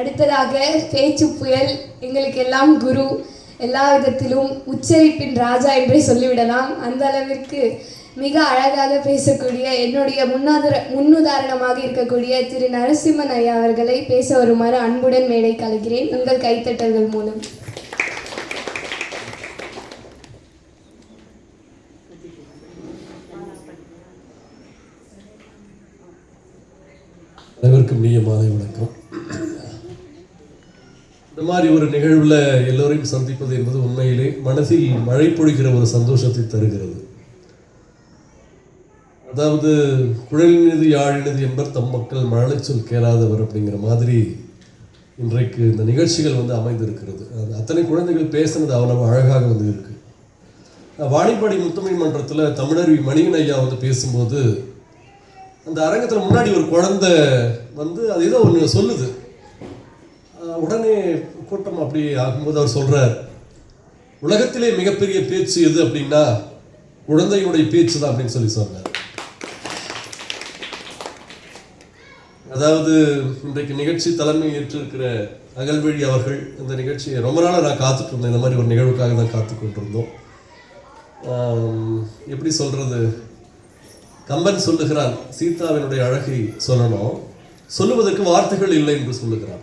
அடுத்ததாக பேச்சு புயல் எங்களுக்கு எல்லாம் குரு. எல்லா விதத்திலும் உச்சரிப்பின் ராஜா என்றே சொல்லிவிடலாம். அந்த அளவிற்கு மிக அழகாக பேசக்கூடிய என்னுடைய முன்னாதர முன்னுதாரணமாக இருக்கக்கூடிய திரு நரசிம்மன் ஐயா அவர்களை பேச வருமாறு அன்புடன் மேடை கலைகிறேன். உங்கள் கைத்தட்டல்கள் மூலம். அனைவருக்கும் இனிய மாலை வணக்கம். இந்த மாதிரி ஒரு நிகழ்வில் எல்லோரையும் சந்திப்பது என்பது உண்மையிலே மனதில் மழை பொழிகிற ஒரு சந்தோஷத்தை தருகிறது. அதாவது குழலினது யாழினது என்பர் தம் மக்கள் மழலைச்சொல் கேளாதவர் அப்படிங்கிற மாதிரி இன்றைக்கு இந்த நிகழ்ச்சிகள் வந்து அமைந்திருக்கிறது. அது அத்தனை குழந்தைகள் பேசுனது அவ்வளவு அழகாக வந்து இருக்கு. வாணிப்பாடி முத்தமிழ் மன்றத்தில் தமிழருவி மணியன் ஐயா வந்து பேசும்போது அந்த அரங்கத்தில் முன்னாடி ஒரு குழந்தை வந்து அது ஏதோ ஒன்று சொல்லுது. உடனே கூட்டம் அப்படி ஆகும்போது அவர் சொல்கிறார் உலகத்திலே மிகப்பெரிய பேச்சு எது அப்படின்னா குழந்தையுடைய பேச்சு தான் அப்படின்னு சொல்லி சொன்னார். அதாவது இன்றைக்கு நிகழ்ச்சி தலைமை ஏற்றிருக்கிற அகல்வழி அவர்கள் இந்த நிகழ்ச்சியை ரொம்ப நாளாக நான் காத்துட்டு இருந்தேன். இந்த மாதிரி ஒரு நிகழ்வுக்காக தான் காத்து கொண்டிருந்தோம். எப்படி சொல்கிறது கம்பன் சொல்லுகிறான் சீதாவினுடைய அழகை சொல்லணும். சொல்லுவதற்கு வார்த்தைகள் இல்லை என்று சொல்லுகிறான்.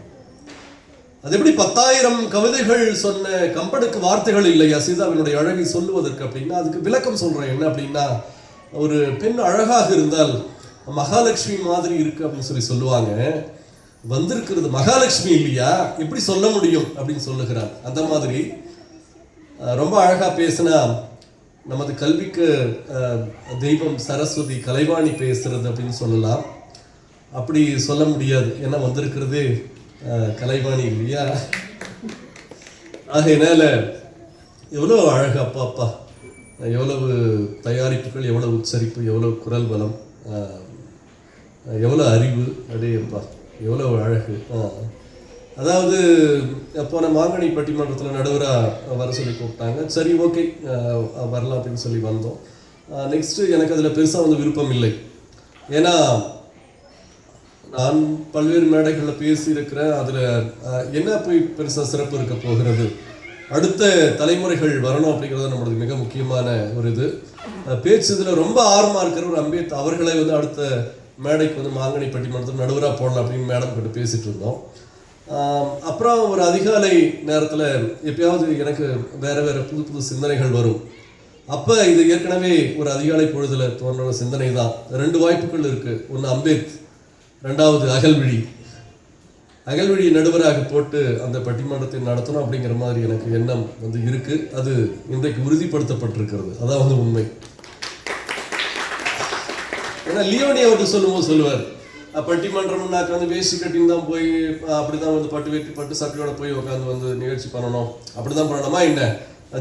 அது எப்படி பத்தாயிரம் கவிதைகள் சொன்ன கம்பனுக்கு வார்த்தைகள் இல்லையா சீதாவினுடைய அழகை சொல்லுவதற்கு அப்படின்னா அதுக்கு விளக்கம் சொல்றேன். என்ன அப்படின்னா ஒரு பெண் அழகாக இருந்தால் மகாலட்சுமி மாதிரி இருக்கு அப்படின்னு சொல்லி சொல்லுவாங்க. வந்திருக்கிறது மகாலட்சுமி இல்லையா? எப்படி சொல்ல முடியும் அப்படின்னு சொல்லுகிறார். அந்த மாதிரி ரொம்ப அழகா பேசினா நமது கல்விக்கு தெய்வம் சரஸ்வதி கலைவாணி பேசுறது அப்படின்னு சொல்லலாம். அப்படி சொல்ல முடியாது. ஏன்னா வந்திருக்கிறதே? கலைவாணி இல்லையா? ஆகையினால எவ்வளோ அழகு அப்பா அப்பா எவ்வளவு தயாரிப்புகள் எவ்வளவு உச்சரிப்பு எவ்வளவு குரல் பலம் எவ்வளோ அறிவு அடேப்பா எவ்வளோ அழகு அதாவது போன மாங்கனி பட்டிமன்றத்தில் நடுவராக வர சொல்லி கூப்பிட்டாங்க. சரி ஓகே வரலாம் அப்படின்னு சொல்லி வந்தோம். நெக்ஸ்ட்டு எனக்கு அதில் பெருசாக வந்து விருப்பம் இல்லை. ஏன்னா நான் பல்வேறு மேடைகளில் பேசியிருக்கிறேன். அதில் என்ன போய் பெருசாக சிறப்பு இருக்க போகிறது? அடுத்த தலைமுறைகள் வரணும் அப்படிங்கிறது நம்மளுக்கு மிக முக்கியமான ஒரு இது. பேச்சு இதில் ரொம்ப ஆர்வமாக இருக்கிற ஒரு அம்பேத் அவர்களை வந்து அடுத்த மேடைக்கு வந்து மாங்கனி பட்டிமன்றத்தில் நடுவராக போடலாம் அப்படின்னு மேடம் கிட்ட பேசிகிட்டு இருந்தோம். அப்புறம் ஒரு அதிகாலை நேரத்தில் எப்பயாவது எனக்கு வேறு வேறு புது புது சிந்தனைகள் வரும். அப்போ இது ஏற்கனவே ஒரு அதிகாலை பொழுதில் தோன்ற சிந்தனை தான் ரெண்டு வாய்ப்புகள் இருக்குது ஒன்று அம்பேத் ரெண்டாவது அகல்விழி. அகல்விழி நடுவராக போட்டு அந்த பட்டிமன்றத்தை நடத்தணும் அப்படிங்கிற மாதிரி எனக்கு எண்ணம் வந்து இருக்குது அது இன்றைக்கு உறுதிப்படுத்தப்பட்டிருக்கிறது. அதான் வந்து உண்மை. ஏன்னா லியோனி அவர்கிட்ட சொல்லும்போது சொல்லுவார் பட்டிமன்றம்னாக்க வந்து வேஸ்ட் கட்டிங் தான் போய் அப்படி தான் வந்து பட்டு வெட்டி பட்டு சட்டையோட போய் உட்காந்து வந்து நிகழ்ச்சி பண்ணணும். அப்படி தான் பண்ணணுமா என்ன?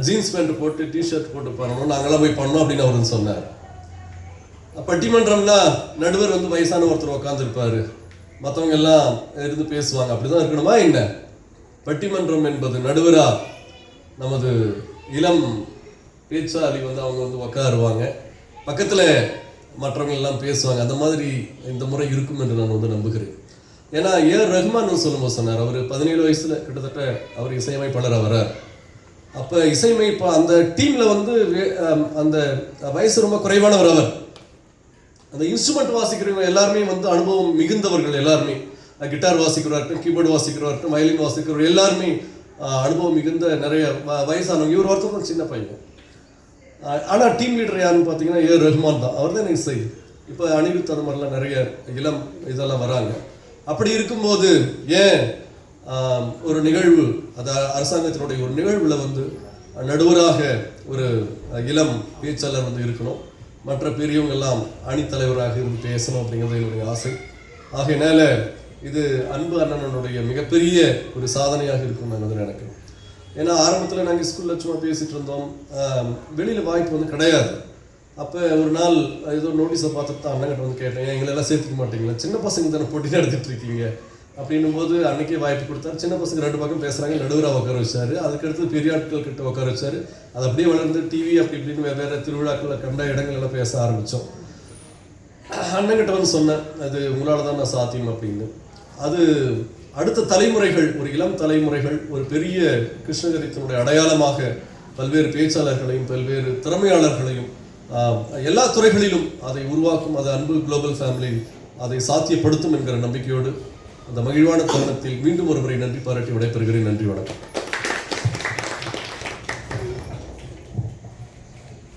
ஜீன்ஸ் பேண்ட் போட்டு டிஷர்ட் போட்டு பண்ணணும். நாங்களாம் போய் பண்ணோம் அப்படின்னு அவர் சொன்னார். பட்டிமன்றம்னா நடுவர் வந்து வயசான ஒருத்தர் உட்காந்துருப்பாரு மற்றவங்க எல்லாம் இருந்து பேசுவாங்க. அப்படிதான் இருக்கணுமா என்ன? பட்டிமன்றம் என்பது நடுவரா? நமது இளம் பேச்சாளி வந்து அவங்க வந்து உட்காருவாங்க பக்கத்தில் மற்றவங்க எல்லாம் பேசுவாங்க. அந்த மாதிரி இந்த முறை இருக்கும் என்று நான் வந்து நம்புகிறேன். ஏன்னா ஏஆர் ரஹ்மான் சொல்லும்போது சொன்னார். அவர் பதினேழு வயசுல கிட்டத்தட்ட அவர் இசையமைப்பாளர் வரார். அப்போ இசையமைப்பா அந்த டீம்ல வந்து வே- அந்த வயசு ரொம்ப குறைவானவர் அவர். அந்த இன்ஸ்ட்ருமெண்ட் வாசிக்கிறவங்க எல்லாருமே வந்து அனுபவம் மிகுந்தவர்கள் எல்லாருமே. கிட்டார் வாசிக்கிறவர்கிட்ட கீபோர்டு வாசிக்கிறவர்கிட்ட வயலின் வாசிக்கிறவர் எல்லாருமே அனுபவம் மிகுந்த நிறைய வ- வயசானவங்க. இவர் ஒருத்தர் தான் சின்ன பையன். ஆனால் டீம் லீடர் யாருன்னு பார்த்தீங்கன்னா ஏ. ரஹ்மான் தான். அவர் தான் எனக்கு செய்யும் இப்போ அனிருத் அந்த மாதிரிலாம் நிறைய இளம் இதெல்லாம் வராங்க. அப்படி இருக்கும்போது ஏன் ஒரு நிகழ்வு அது அரசாங்கத்தினுடைய ஒரு நிகழ்வில் வந்து நடுவராக ஒரு இளம் பேச்சாளர் வந்து இருக்கணும். மற்ற பெரியவங்க எல்லாம் அணித்தலைவராக இருந்து பேசணும் அப்படிங்கிறது என்னுடைய ஆசை. ஆகையினால இது அன்பு அண்ணனுடைய மிகப்பெரிய ஒரு சாதனையாக இருக்கும் என்பது வந்து நினைக்கிறேன். ஏன்னா ஆரம்பத்தில் நாங்கள் ஸ்கூலில் சும்மா பேசிகிட்டு இருந்தோம். வெளியில் வாய்ப்பு வந்து கிடையாது. அப்போ ஒரு நாள் ஏதோ நோட்டீஸை பார்த்துட்டு தான் அண்ணன்கிட்ட வந்து கேட்டேன் எங்களெல்லாம் எங்களை எல்லாம் சேர்த்துக்க மாட்டீங்களா? சின்ன பசங்க தானே போட்டி நடத்திட்டு இருக்கீங்க. அப்படின்னும் போது அன்றைக்கே வாய்ப்பு கொடுத்தாரு. சின்ன பசங்க ரெண்டு பக்கம் பேசுகிறாங்க நடுவில் உட்கார வச்சார். அதுக்கடுத்து பெரியாட்கள் கிட்ட உட்கார வச்சாரு. அது அப்படியே வளர்ந்து டிவி அப்படி இப்படின்னு வெவ்வேறு திருவிழாக்களை கண்ட இடங்கள்லாம் பேச ஆரம்பித்தோம் அண்ணங்கிட்ட வந்து சொன்னேன் அது உங்களால் தான் நான் சாத்தியம் அப்படின்னு. அது அடுத்த தலைமுறைகள் ஒரு இளம் தலைமுறைகள் ஒரு பெரிய கிருஷ்ணகரித்தனுடைய அடையாளமாக பல்வேறு பேச்சாளர்களையும் பல்வேறு திறமையாளர்களையும் எல்லா துறைகளிலும் அதை உருவாக்கும் அது அன்பு குளோபல் ஃபேமிலி அதை சாத்தியப்படுத்தும் என்கிற நம்பிக்கையோடு அந்த மகிழ்வான தருணத்தில் மீண்டும் ஒருமுறை நன்றி பாராட்டி விடைபெறுகிறேன். நன்றி வணக்கம்.